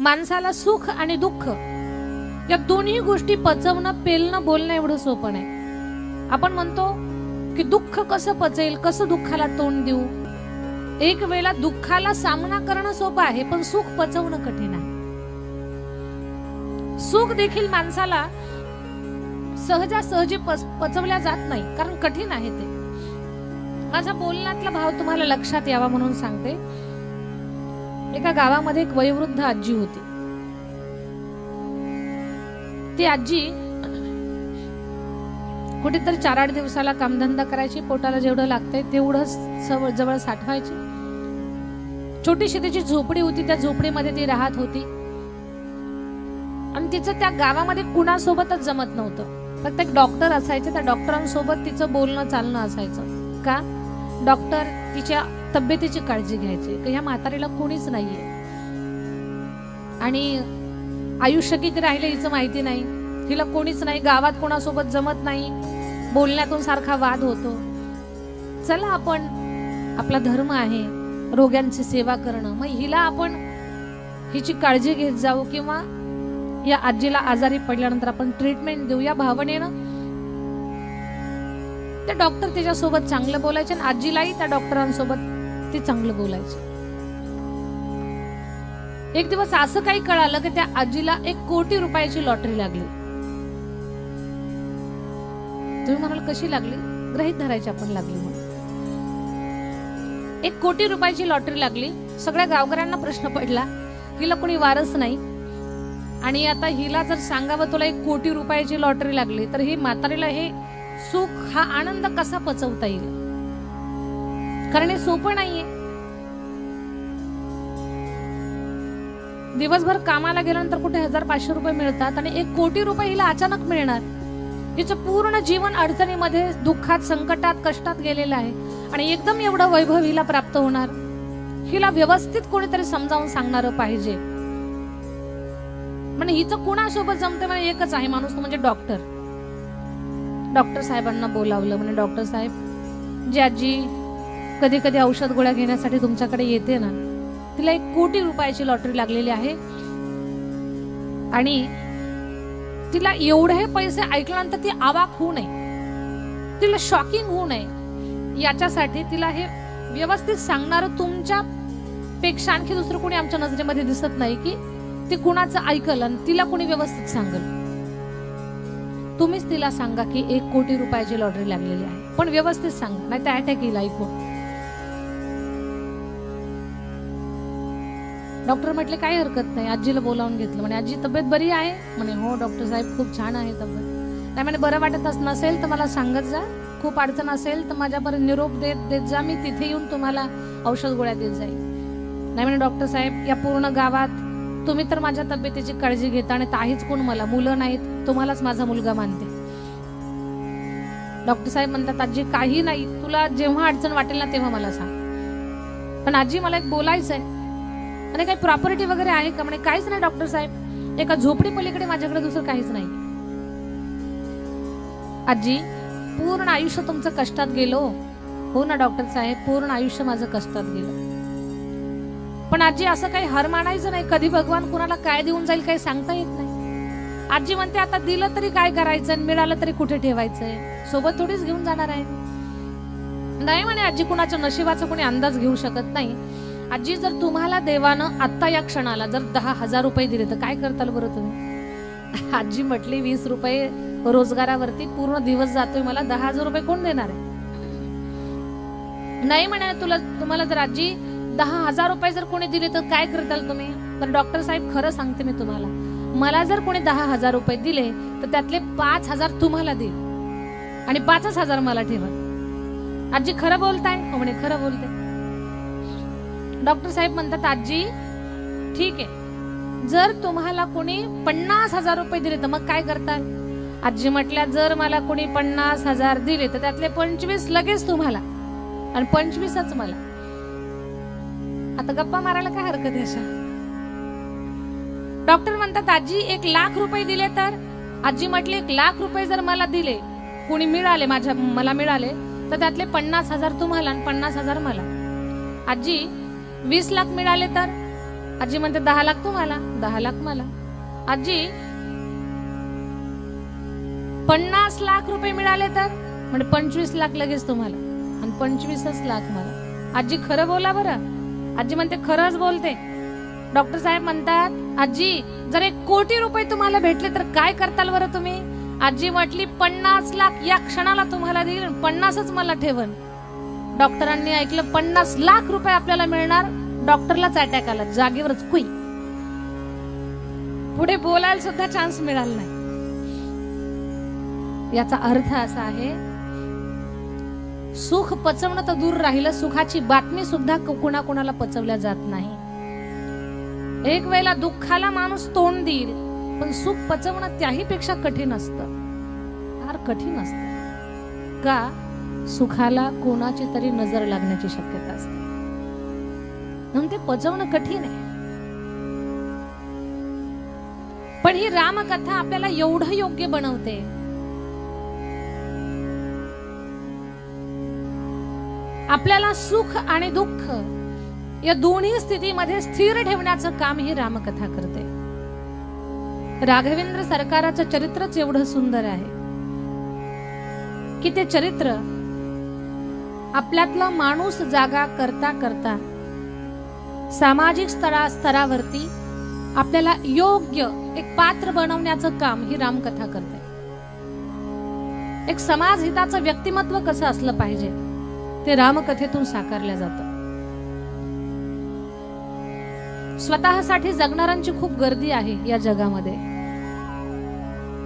माणसाला सुख आणि दुःख या दोन्ही गोष्टी पचवणं पेलणं बोलणं एवढं सोपं नाही. आपण म्हणतो की दुःख कसं पचेल कसं दुःखाला तोंड देऊ? एक वेळा दुःखाला सामना करणं सोपं आहे पण सुख पचवणं कठीण आहे. सुख देखील माणसाला सहजासहजी पच- पचवल्या जात नाही कारण कठीण आहे ते. माझा बोलण्यातला भाव तुम्हाला लक्षात यावा म्हणून सांगते. एका गावामध्ये एक वयोवृद्ध आजी होती. ती आजी कुठेतरी चार आठ दिवसाला कामधंदा करायची पोटाला जेवढं लागतंय तेवढं जवळ जवळ साठवायची. छोटीशी तिची झोपडी होती त्या झोपडीमध्ये ती राहत होती. आणि तिचं त्या गावामध्ये कुणासोबतच जमत नव्हतं. फक्त एक डॉक्टर असायचे त्या डॉक्टरांसोबत तिचं बोलणं चालणं असायचं. का? डॉक्टर तिच्या तब्येतीची काळजी घ्यायची की ह्या म्हातारीला कोणीच नाहीये. आणि आयुष्य किती राहिले हिचं माहिती नाही. हिला कोणीच नाही गावात कोणासोबत जमत नाही. बोलण्यातून सारखा वाद होतो. चला आपण आपला धर्म आहे रोग्यांची सेवा करणं. मग हिला आपण हिची काळजी घेत जाऊ किंवा या आजीला आजारी पडल्यानंतर आपण ट्रीटमेंट देऊ या भावनेनं. ते डॉक्टर तिच्यासोबत चांगलं बोलायचे आणि आजीलाही त्या डॉक्टरांसोबत ती चांगलं बोलायचे. एक दिवस असं काही कळालं की त्या आजीला एक कोटी रुपयाची लॉटरी लागली. तुम्ही म्हणाल कशी लागली? ग्रहित धरायची आपण लागली म्हणून. एक कोटी रुपयाची लॉटरी लागली. सगळ्या गावकऱ्यांना प्रश्न पडला. हिला कोणी वारस नाही. आणि आता हिला जर सांगावं तुला एक कोटी रुपयाची लॉटरी लागली तर ही म्हातारीला हे सुख हा आनंद कसा पचवता येईल? कारण हे सोपं नाहीये. दिवसभर कामाला गेल्यानंतर कुठे हजार पाचशे रुपये मिळतात आणि एक कोटी रुपये हिला अचानक मिळणार. हिचं पूर्ण जीवन अडचणीमध्ये दुःखात संकटात कष्टात गेलेलं आहे आणि एकदम एवढं वैभव हिला प्राप्त होणार. हिला व्यवस्थित कोणीतरी समजावून सांगणार पाहिजे. म्हणजे हिचं कुणासोबत जमते म्हणजे एकच आहे माणूस म्हणजे डॉक्टर. डॉक्टर साहेबांना बोलावलं म्हणजे डॉक्टर साहेब जी आजी कधी कधी औषध गोळ्या घेण्यासाठी तुमच्याकडे येते ना तिला एक कोटी रुपयाची लॉटरी लागलेली आहे. आणि तिला एवढे पैसे ऐकल्यानंतर ती आवाक होऊ नये. तिला शॉकिंग होऊ नये. याच्यासाठी तिला हे व्यवस्थित सांगणार तुमच्या पेक्षा आणखी दुसरं कोणी आमच्या नजरेमध्ये दिसत नाही की ती कुणाचं ऐकल आणि तिला कुणी व्यवस्थित सांगल? तुम्हीच तिला सांगा की एक कोटी रुपयाची लॉटरी लागलेली आहे. पण व्यवस्थित सांगा नाही तर अटॅक येईल ऐकून डॉक्टर म्हटले काही हरकत नाही. आजीला बोलावून घेतलं. म्हणे आजी तब्येत बरी आहे? म्हणे हो डॉक्टर साहेब खूप छान आहे तब्येत. नाही म्हणे बरं वाटत नसेल तर मला सांगत जा. खूप अडचण असेल तर माझ्यापर्यंत निरोप देत देत जा. मी तिथे येऊन तुम्हाला औषध गोळ्या देत जाईल नाही म्हणे डॉक्टर साहेब या पूर्ण गावात तुम्ही तर माझ्या तब्येतीची काळजी घेता आणि ताहीच कोण मला? मुलं नाहीत तुम्हालाच माझा मुलगा मानते. डॉक्टर साहेब म्हणतात आजी काही नाही. तुला जेव्हा अडचण वाटेल ना तेव्हा मला सांग. पण आजी मला एक बोलायचं आहे आणि काही प्रॉपर्टी वगैरे आहे का? म्हणे काहीच नाही डॉक्टर साहेब. एका झोपडी पलीकडे माझ्याकडे दुसरं काहीच नाही. आजी पूर्ण आयुष्य तुमचं कष्टात गेलो हो. हो ना डॉक्टर साहेब पूर्ण आयुष्य माझं कष्टात गेलं. पण आजी असं काही हर मानायचं नाही. कधी भगवान कुणाला काय देऊन जाईल काही सांगता येत नाही. आजी म्हणते आता दिलं तरी काय करायचं आणि मिळालं तरी कुठे ठेवायचंय? सोबत थोडीच घेऊन जाणार आहे. नाही म्हणे आजी कुणाच्या नशिबाचा कोणी अंदाज घेऊ शकत नाही. आजी जर तुम्हाला देवानं आत्ता या क्षणाला जर दहा हजार रुपये दिले तर काय करताल बरं तुम्ही? आजी म्हटली वीस रुपये रोजगारावरती पूर्ण दिवस जातोय मला दहा हजार रुपये कोण देणार आहे? नाही म्हणे तुला तुम्हाला जर आजी दहा हजार रुपये जर कोणी दिले तर काय करताल तुम्ही? तर डॉक्टर साहेब खरं सांगते मी तुम्हाला. मला जर कोणी दहा हजार रुपये दिले तर त्यातले पाच हजार तुम्हाला देईल आणि पाचच हजार मला ठेवा. आजी खरं बोलताय? हो म्हणे खरं बोलते. डॉक्टर साहेब म्हणतात आजी ठीक आहे. जर तुम्हाला कोणी पन्नास हजार रुपये दिले तर मग काय करताल? आजी म्हटल्या जर मला कोणी पन्नास हजार दिले तर त्यातले पंचवीस लगेच तुम्हाला. आणि पंचवीसच मला. आता गप्पा मारायला काय हरकत आहे अशा? डॉक्टर म्हणतात आजी एक लाख रुपये दिले तर? आजी म्हटली एक लाख रुपये जर मला दिले कोणी मिळाले माझ्या मला मिळाले तर त्यातले पन्नास हजार तुम्हाला आणि पन्नास हजार मला. आजी वीस लाख मिळाले तर? आजी म्हणते दहा लाख तुम्हाला दहा लाख मला. आजी पन्नास लाख रुपये मिळाले तर? म्हणजे पंचवीस लाख लगेच तुम्हाला आणि पंचवीसच लाख मला. आजी खरं बोला बरं. आजी म्हणते खरंच बोलते. डॉक्टर साहेब म्हणतात आजी जर एक कोटी रुपये तुम्हाला भेटले तर काय करताल बरं तुम्ही? आजी म्हटली पन्नास लाख या क्षणाला तुम्हाला देईल पन्नासच मला ठेवन. डॉक्टरांनी ऐकलं पन्नास लाख रुपये आपल्याला मिळणार डॉक्टरलाच अटॅक आला जागेवरच कुई पुढे बोलायला सुद्धा चान्स मिळाला नाही. याचा अर्थ असा आहे सुख पचवणं तर दूर राहिलं. सुखाची बातमी सुद्धा कुणाकुणाला पचवल्या जात नाही. एक वेळेला दुःखाला माणूस तोंड देईल पण सुख पचवणं त्याही पेक्षा कठीण असतं. फार कठीण असतं. का? सुखाला कोणाची तरी नजर लागण्याची शक्यता असते. म्हणून ते पचवणं कठीण आहे. पण ही रामकथा आपल्याला एवढं योग्य बनवते. आपल्याला सुख आणि दुःख या दोन्ही स्थितीमध्ये स्थिर ठेवण्याचं काम ही रामकथा करते. राघवेंद्र सरकाराचं चरित्रच एवढं सुंदर आहे की ते चरित्र आपल्यातला माणूस जागा करता करता सामाजिक स्तरा स्तरावरती आपल्याला योग्य एक पात्र बनवण्याचं काम ही रामकथा करते. एक समाज हिताचं व्यक्तिमत्व कसं असलं पाहिजे? ते रामकथेतून साकारल्या जातं. स्वतःसाठी जगणाऱ्यांची खूप गर्दी आहे या जगामध्ये.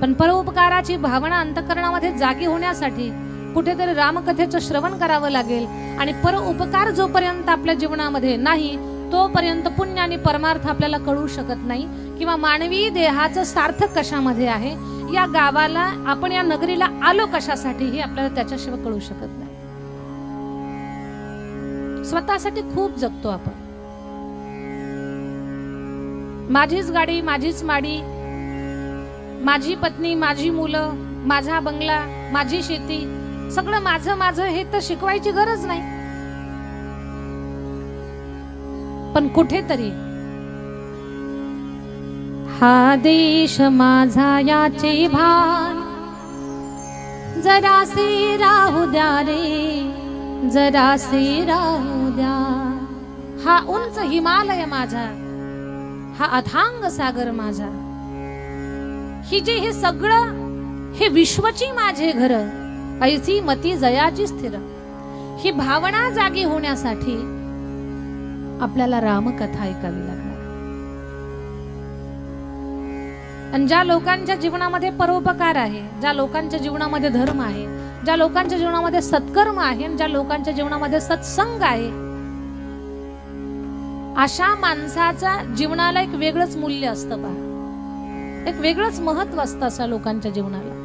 पण परोपकाराची भावना अंतकरणामध्ये जागी होण्यासाठी कुठेतरी रामकथेचं श्रवण करावं लागेल आणि परोपकार जोपर्यंत आपल्या जीवनामध्ये नाही तोपर्यंत पुण्य आणि परमार्थ आपल्याला कळू शकत नाही किंवा मानवी देहाचं सार्थक कशामध्ये आहे या गावाला आपण या नगरीला आलो कशासाठी हे आपल्याला त्याच्याशिवाय कळू शकत नाही. स्वतःसाठी खूप जगतो आपण. माझीच गाडी माझीच माडी माझी पत्नी माझी मुलं माझा बंगला माझी शेती सगळं माझं माझं हे तर शिकवायची गरज नाही. पण कुठेतरी हा देश माझा याचे भान. जरासे राहू द्या रे. जरा राहू द्या हा उंच हिमालय माझा. हा अथांग सागर माझा. ही जे हे सगळं हे विश्वची माझे घर ऐसी मती जयाची स्थिर. ही भावना जागी होण्यासाठी आपल्याला रामकथा ऐकावी लागणार. आणि ज्या लोकांच्या जीवनामध्ये परोपकार आहे ज्या लोकांच्या जीवनामध्ये धर्म आहे ज्या लोकांच्या जीवनामध्ये सत्कर्म आहे ज्या लोकांच्या जीवनामध्ये सत्संग आहे अशा माणसाचा जीवनाला एक वेगळंच मूल्य असतं पहा एक वेगळंच महत्त्व असतं अशा लोकांच्या जीवनाला.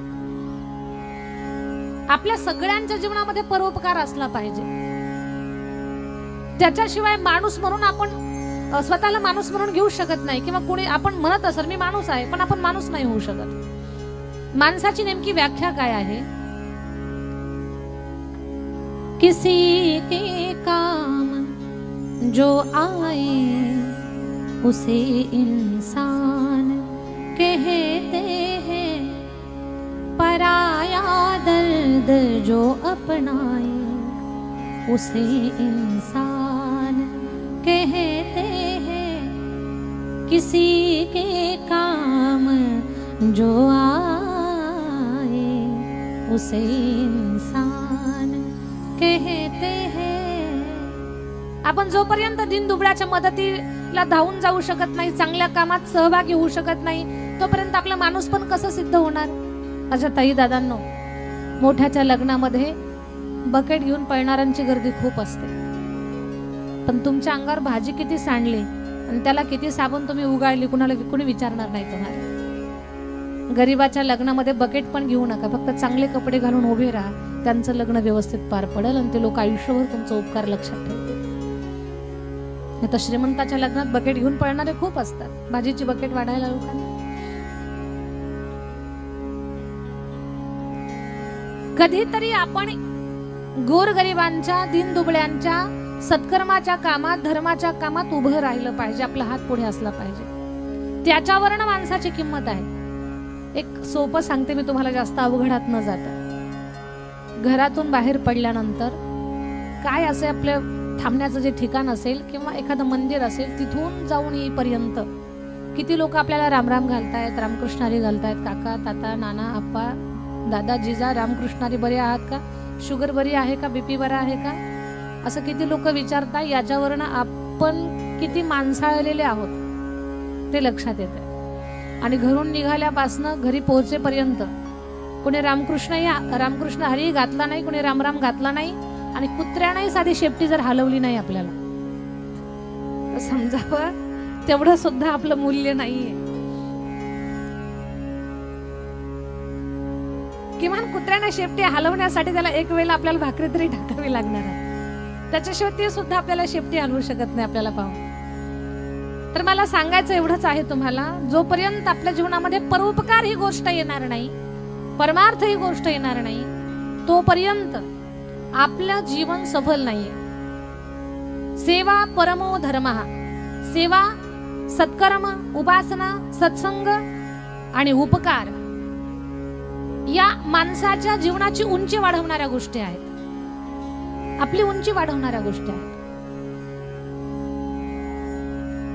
आपल्या सगळ्यांच्या जीवनामध्ये परोपकार असला पाहिजे. त्याच्याशिवाय माणूस म्हणून आपण स्वतःला माणूस म्हणून घेऊ शकत नाही किंवा कोणी आपण म्हणत असेल मी माणूस आहे पण आपण माणूस नाही होऊ शकत. माणसाची नेमकी व्याख्या काय आहे? किसी के काम जो आए, उसे इंसान कहते हैं। पराया दर्द जो अपनाए, उसे इंसान कहते हैं। किसी के काम जो आए, उसे इंसान कहते हैं। आपण जोपर्यंत दिन दुबळ्याच्या मदतीला धावून जाऊ शकत नाही चांगल्या कामात सहभागी होऊ शकत नाही तोपर्यंत आपला माणूस पण कसं सिद्ध होणार? अशा ताई दादांनो मोठ्याच्या लग्नामध्ये बकेट घेऊन पळणाऱ्यांची गर्दी खूप असते. पण तुमच्या अंगावर भाजी किती सांडली आणि त्याला किती साबण तुम्ही उगाळली कुणाला विकून विचारणार नाही तुम्हाला. गरीबाच्या लग्नामध्ये बकेट पण घेऊ नका फक्त चांगले कपडे घालून उभे राहा. त्यांचं लग्न व्यवस्थित पार पडेल आणि ते लोक आयुष्यभर तुमचा उपकार लक्षात ठेवतील. श्रीमंताच्या लग्नात बकेट घेऊन पळणारे खूप असतात. भाजीची बकेट वाढायला लोकांना. कधीतरी आपण गोरगरिबांच्या दिनदुबळ्यांच्या सत्कर्माच्या कामात धर्माच्या कामात उभं राहिलं पाहिजे. आपला हात पुढे असला पाहिजे. त्याच्यावरनं माणसाची किंमत आहे. एक सोपं सांगते मी तुम्हाला जास्त अवघडात न जाता. घरातून बाहेर पडल्यानंतर काय असे आपल्या थांबण्याचं जे ठिकाण असेल किंवा एखादं मंदिर असेल तिथून जाऊन येईपर्यंत किती लोक आपल्याला रामराम घालतायत रामकृष्णारी घालतायत? काका ताता नाना आप्पा दादा जिजा रामकृष्णारी बरे आहात का? शुगर बरी आहे का? बीपी बरा आहे का? असं किती लोक विचारता याच्यावरनं आपण किती माणसाळलेले आहोत? ते लक्षात येतं आणि घरून निघाल्यापासनं घरी पोहोचेपर्यंत कोणी रामकृष्णही रामकृष्ण हरी घातला नाही कोणी रामराम घातला नाही आणि कुत्र्यानंही साधी शेपटी जर हलवली नाही आपल्याला. तर समजावं? तेवढं सुद्धा आपलं मूल्य नाहीये. किमान कुत्र्याने शेपटी हलवण्यासाठी त्याला एक वेळेला आपल्याला भाकरी तरी टाकावी लागणार आहे. त्याच्याशिवाय ते सुद्धा आपल्याला शेपटी हलवू शकत नाही आपल्याला पाहून. तर मला सांगायचं एवढंच आहे तुम्हाला जोपर्यंत आपल्या जीवनामध्ये परोपकार ही गोष्ट येणार नाही परमार्थ ही गोष्ट येणार नाही. तोपर्यंत आपलं जीवन सफल नाहीये. सेवा परमो धर्म. सेवा सत्कर्म उपासना सत्संग आणि उपकार या माणसाच्या जीवनाची उंची वाढवणाऱ्या गोष्टी आहेत. आपली उंची वाढवणाऱ्या गोष्टी आहेत.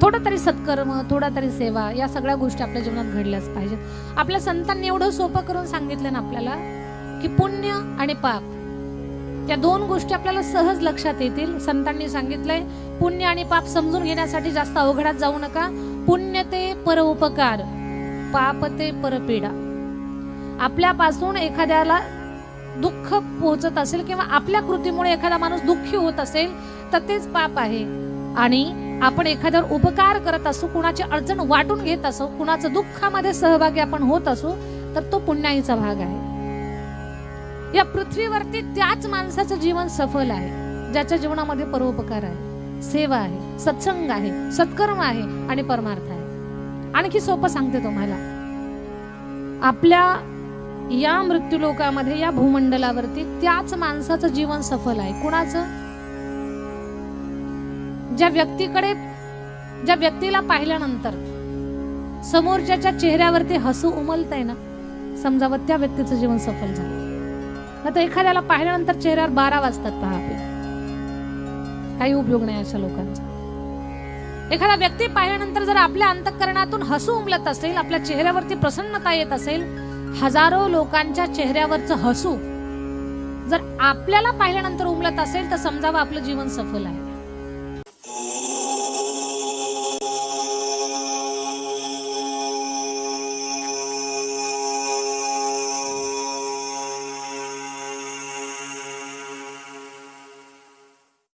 थोडं तरी सत्कर्म थोडा तरी सेवा या सगळ्या गोष्टी आपल्या जीवनात घडल्याच पाहिजेत. आपल्या संतांनी एवढं सोपं करून सांगितलं ना आपल्याला की पुण्य आणि पाप या दोन गोष्टी आपल्याला सहज लक्षात येतील. संतांनी सांगितलंय पुण्य आणि पाप समजून घेण्यासाठी जास्त अवघडात जाऊ नका. पुण्य ते परोपकार पाप ते परपीडा. आपल्यापासून एखाद्याला दुःख पोहोचत असेल किंवा आपल्या कृतीमुळे एखादा माणूस दुःखी होत असेल तर तेच पाप आहे. आणि आपण एखाद्यावर उपकार करत असू कुणाची अडचण वाटून घेत असो कुणाचं दुःखामध्ये सहभागी आपण होत असू तर तो पुण्याईचा भाग आहे. या पृथ्वीवरती त्याच माणसाचं जीवन सफल आहे ज्याच्या जीवनामध्ये परोपकार आहे सेवा आहे सत्संग आहे सत्कर्म आहे आणि परमार्थ आहे. आणखी सोपं सांगते तुम्हाला. आपल्या या मृत्यूलोकामध्ये या भूमंडलावरती त्याच माणसाचं जीवन सफल आहे. कुणाचं? ज्या व्यक्तीकडे ज्या व्यक्तीला पाहिल्यानंतर समोरच्याच्या चेहऱ्यावरती हसू उमलत आहे ना समजावं त्या व्यक्तीचं जीवन सफल झालं. आता एखाद्याला पाहिल्यानंतर चेहऱ्यावर बारा वाजतात पहा आपले. काही उपयोग नाही अशा लोकांचा. एखादा व्यक्ती पाहिल्यानंतर जर आपल्या अंतकरणातून हसू उमलत असेल आपल्या चेहऱ्यावरती प्रसन्नता येत असेल हजारो लोकांच्या चेहऱ्यावरचं हसू जर आपल्याला पाहिल्यानंतर उमलत असेल तर समजावं आपलं जीवन सफल आहे.